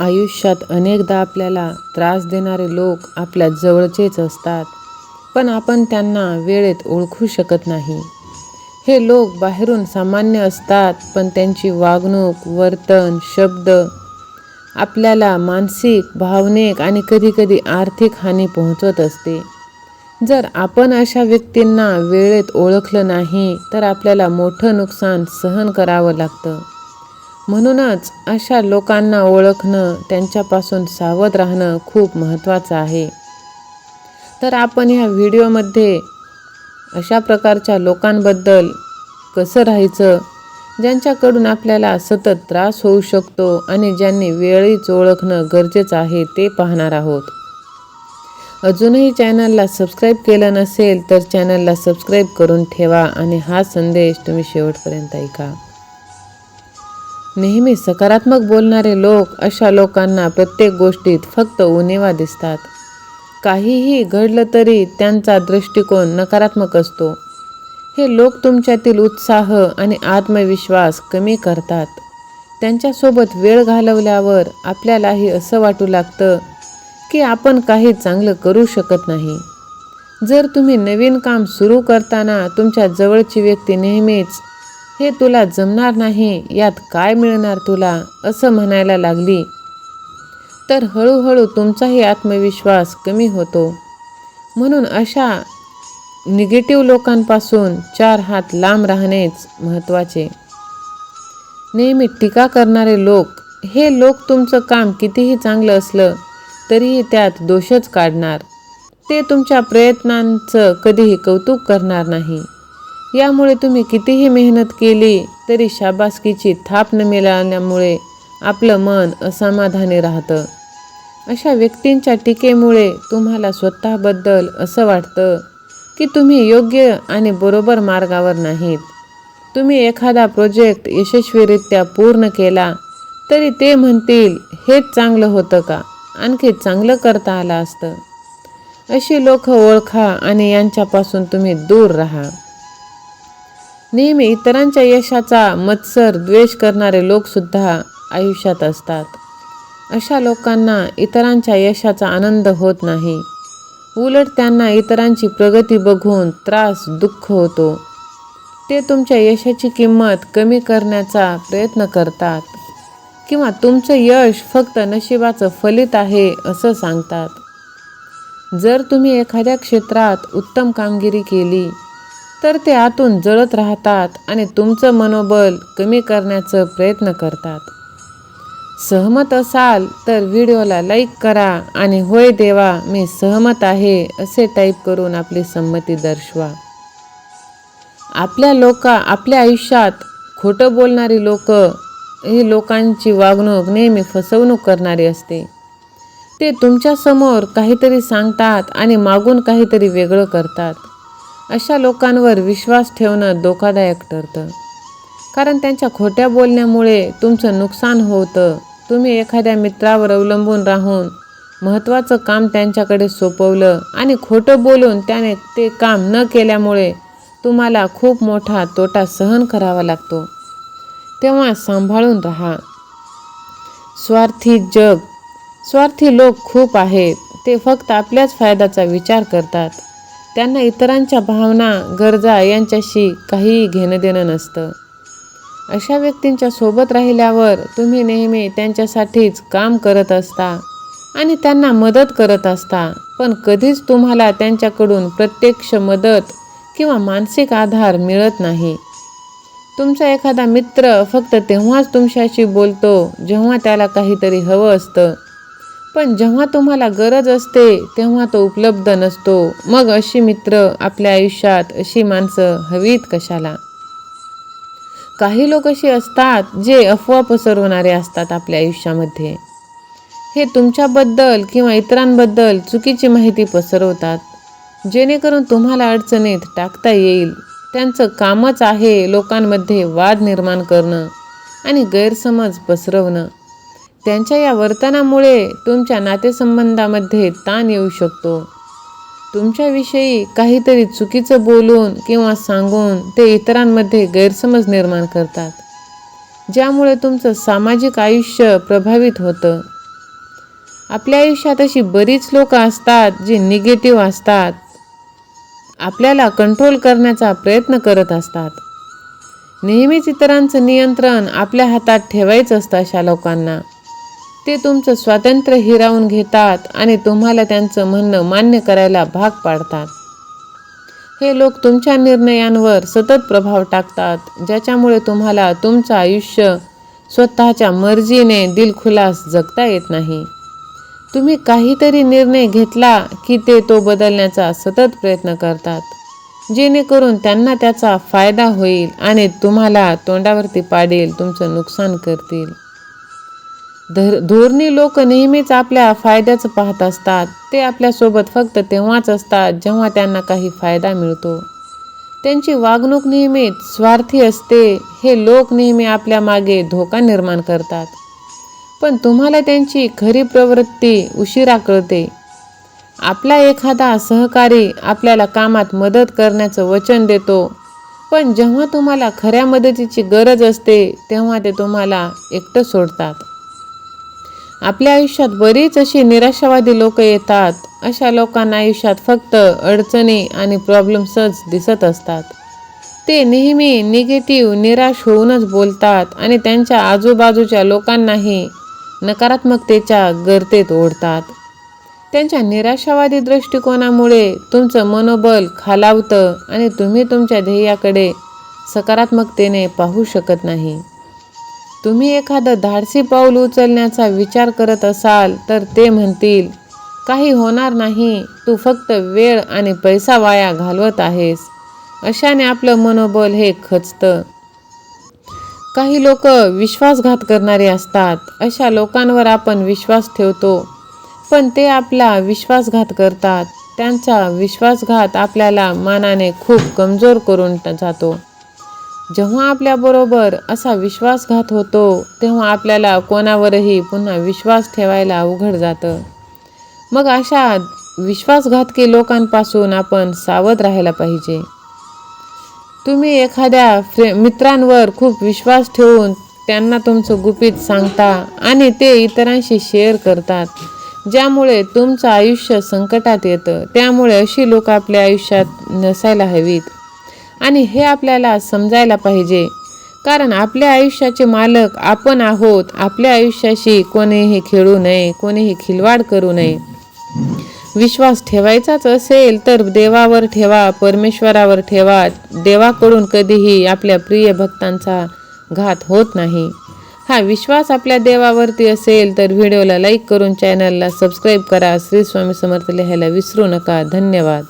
आयुष्यात अनेकदा आपल्याला त्रास देणारे लोक आपल्या जवळचेच असतात पण आपण त्यांना वेळेत ओळखू शकत नाही. हे लोक बाहेरून सामान्य असतात पण त्यांची वागणूक वर्तन शब्द आपल्याला मानसिक भावनिक आणि कधीकधी आर्थिक हानी पोहोचवत असते. जर आपण अशा व्यक्तींना वेळेत ओळखलं नाही तर आपल्याला मोठं नुकसान सहन करावं लागतं. म्हणूनच अशा लोकांना ओळखणं त्यांच्यापासून सावध राहणं खूप महत्त्वाचं आहे. तर आपण ह्या व्हिडिओमध्ये अशा प्रकारच्या लोकांबद्दल कसं राहायचं ज्यांच्याकडून आपल्याला सतत त्रास होऊ शकतो आणि ज्यांनी वेळीच ओळखणं गरजेचं आहे ते पाहणार आहोत. अजूनही चॅनलला सबस्क्राईब केलं नसेल तर चॅनलला सबस्क्राईब करून ठेवा आणि हा संदेश तुम्ही शेवटपर्यंत ऐका. नेहमी सकारात्मक बोलणारे लोक अशा लोकांना प्रत्येक गोष्टीत फक्त उणेवा दिसतात. काहीही घडलं तरी त्यांचा दृष्टिकोन नकारात्मक असतो. हे लोक तुमच्यातील उत्साह आणि आत्मविश्वास कमी करतात. त्यांच्यासोबत वेळ घालवल्यावर आपल्यालाही असं वाटू लागतं की आपण काही चांगलं करू शकत नाही. जर तुम्ही नवीन काम सुरू करताना तुमच्या जवळची व्यक्ती नेहमीच हे तुला जमणार नाही यात काय मिळणार तुला असं म्हणायला लागली. तर हळूहळू तुमचाही आत्मविश्वास कमी होतो. म्हणून अशा निगेटिव्ह लोकांपासून चार हात लांब राहणेच महत्त्वाचे. नेहमी टीका करणारे लोक हे लोक तुमचं काम कितीही चांगलं असलं तरीही त्यात दोषच काढणार. ते तुमच्या प्रयत्नांचं कधीही कौतुक करणार नाही. यामुळे तुम्ही कितीही मेहनत केली तरी शाबासकीची थाप न मिळाल्यामुळे आपलं मन असमाधानी राहतं. अशा व्यक्तींच्या टीकेमुळे तुम्हाला स्वतःबद्दल असं वाटतं की तुम्ही योग्य आणि बरोबर मार्गावर नाहीत. तुम्ही एखादा प्रोजेक्ट यशस्वीरित्या पूर्ण केला तरी ते म्हणतील हेच चांगलं होतं का? आणखी चांगलं करता आलं असतं. अशी लोक ओळखा आणि यांच्यापासून तुम्ही दूर राहा. नेहमी इतरांच्या यशाचा मत्सर द्वेष करणारे लोकसुद्धा आयुष्यात असतात. अशा लोकांना इतरांच्या यशाचा आनंद होत नाही. उलट त्यांना इतरांची प्रगती बघून त्रास दुःख होतो. ते तुमच्या यशाची किंमत कमी करण्याचा प्रयत्न करतात. किंवा तुमचं यश फक्त नशिबाचं फलित आहे असं सांगतात. जर तुम्ही एखाद्या क्षेत्रात उत्तम कामगिरी केली तर ते आतून जळत राहतात आणि तुमचं मनोबल कमी करण्याचा प्रयत्न करतात. सहमत असाल तर व्हिडिओला लाईक करा आणि होय देवा मी सहमत आहे असे टाईप करून आपली संमती दर्शवा. आपल्या लोक आपल्या आयुष्यात खोटं बोलणारी लोक ही लोकांची वागणूक नेहमी फसवणूक करणारी असते. ते तुमच्यासमोर काहीतरी सांगतात आणि मागून काहीतरी वेगळं करतात. अशा लोकांवर विश्वास ठेवणं धोकादायक ठरतं. कारण त्यांच्या खोट्या बोलण्यामुळे तुमचं नुकसान होतं. तुम्ही एखाद्या मित्रावर अवलंबून राहून महत्त्वाचं काम त्यांच्याकडे सोपवलं आणि खोटं बोलून त्याने ते काम न केल्यामुळे तुम्हाला खूप मोठा तोटा सहन करावा लागतो. तेव्हा सांभाळून राहा. स्वार्थी जग स्वार्थी लोक खूप आहेत. ते फक्त आपल्याच फायद्याचा विचार करतात. त्यांना इतरांच्या भावना गरजा यांच्याशी काहीही घेणं देणं नसतं. अशा व्यक्तींच्या सोबत राहिल्यावर तुम्ही नेहमी त्यांच्यासाठीच काम करत असता आणि त्यांना मदत करत असता पण कधीच तुम्हाला त्यांच्याकडून प्रत्यक्ष मदत किंवा मानसिक आधार मिळत नाही. तुमचा एखादा मित्र फक्त तेव्हाच तुमच्याशी बोलतो जेव्हा त्याला काहीतरी हवं असतं. पण जेव्हा तुम्हाला गरज असते तेव्हा तो उपलब्ध नसतो. मग अशी मित्र आपल्या आयुष्यात अशी माणसं हवीत कशाला? काही लोक अशी असतात जे अफवा पसरवणारे असतात आपल्या आयुष्यामध्ये. हे तुमच्याबद्दल किंवा इतरांबद्दल चुकीची माहिती पसरवतात. जेणेकरून तुम्हाला अडचणीत टाकता येईल. त्यांचं कामच आहे लोकांमध्ये वाद निर्माण करणं आणि गैरसमज पसरवणं. त्यांच्या या वर्तनामुळे तुमच्या नातेसंबंधामध्ये ताण येऊ शकतो. तुमच्याविषयी काहीतरी चुकीचं बोलून किंवा सांगून ते इतरांमध्ये गैरसमज निर्माण करतात ज्यामुळे तुमचं सामाजिक आयुष्य प्रभावित होतं. आपल्या आयुष्यात अशी बरीच लोक असतात जी निगेटिव्ह असतात. आपल्याला कंट्रोल करण्याचा प्रयत्न करत असतात. नेहमीच इतरांचं नियंत्रण आपल्या हातात ठेवायचं असतं अशा लोकांना. ते तुमचं स्वातंत्र्य हिरावून घेतात आणि तुम्हाला त्यांचं म्हणणं मान्य करायला भाग पाडतात. हे लोक तुमच्या निर्णयांवर सतत प्रभाव टाकतात ज्याच्यामुळे तुम्हाला तुमचं आयुष्य स्वतःच्या मर्जीने दिलखुलास जगता येत नाही. तुम्ही काहीतरी निर्णय घेतला की ते तो बदलण्याचा सतत प्रयत्न करतात जेणेकरून त्यांना त्याचा फायदा होईल आणि तुम्हाला तोंडावरती पाडेल तुमचं नुकसान करतील. धर धोरणी लोक नेहमीच आपल्या फायद्याचं पाहत असतात. ते आपल्यासोबत फक्त तेव्हाच असतात जेव्हा त्यांना काही फायदा मिळतो. त्यांची वागणूक नेहमीच स्वार्थी असते. हे लोक नेहमी आपल्या मागे धोका निर्माण करतात. पण तुम्हाला त्यांची खरी प्रवृत्ती उशिरा कळते. आपला एखादा सहकारी आपल्याला कामात मदत करण्याचं वचन देतो. पण जेव्हा तुम्हाला खऱ्या मदतीची गरज असते तेव्हा ते तुम्हाला एकटं सोडतात. आपल्या आयुष्यात बरीच अशी निराशावादी लोक येतात. अशा लोकांना आयुष्यात फक्त अडचणी आणि प्रॉब्लेम्सच दिसत असतात. ते नेहमी निगेटिव्ह निराश होऊनच बोलतात आणि त्यांच्या आजूबाजूच्या लोकांनाही नकारात्मकतेच्या गर्तेत ओढतात. त्यांच्या निराशावादी दृष्टिकोनामुळे तुमचं मनोबल खालावतं आणि तुम्ही तुमच्या ध्येयाकडे सकारात्मकतेने पाहू शकत नाही. तुम्ही एखादं धाडसी पाऊल उचलण्याचा विचार करत असाल तर ते म्हणतील काही होणार नाही तू फक्त वेळ आणि पैसा वाया घालवत आहेस. अशाने आपलं मनोबल हे खचतं. काही लोक विश्वासघात करणारे असतात. अशा लोकांवर आपण विश्वास ठेवतो. पण ते आपला विश्वासघात करतात. त्यांचा विश्वासघात आपल्याला मानाने खूप कमजोर करून जातो. जेव्हा आपल्याबरोबर असा विश्वासघात होतो तेव्हा आपल्याला कोणावरही पुन्हा विश्वास ठेवायला अवघड जातं. मग अशा विश्वासघातकी लोकांपासून आपण सावध राहायला पाहिजे. तुम्ही एखाद्या फ्रे मित्रांवर खूप विश्वास ठेवून त्यांना तुमचं गुपित सांगता आणि ते इतरांशी शेअर करतात ज्यामुळे तुमचं आयुष्य संकटात येतं. त्यामुळे अशी लोक आपल्या आयुष्यात नसायला हवीत. आणि हे आपल्याला समजायला पाहिजे. कारण आपल्या आयुष्याचे मालक आपण आहोत. आपल्या आयुष्याशी कोणीही खेळू नये कोणीही खिलवाड करू नये. विश्वास ठेवायचाच असेल तर देवावर ठेवा परमेश्वरावर ठेवा. देवाकडून कधीही आपल्या प्रिय भक्तांचा घात होत नाही. हा विश्वास आपल्या देवावरती असेल तर व्हिडिओला लाईक करून चॅनलला सबस्क्राईब करा. श्री स्वामी समर्थ लिहायला विसरू नका. धन्यवाद.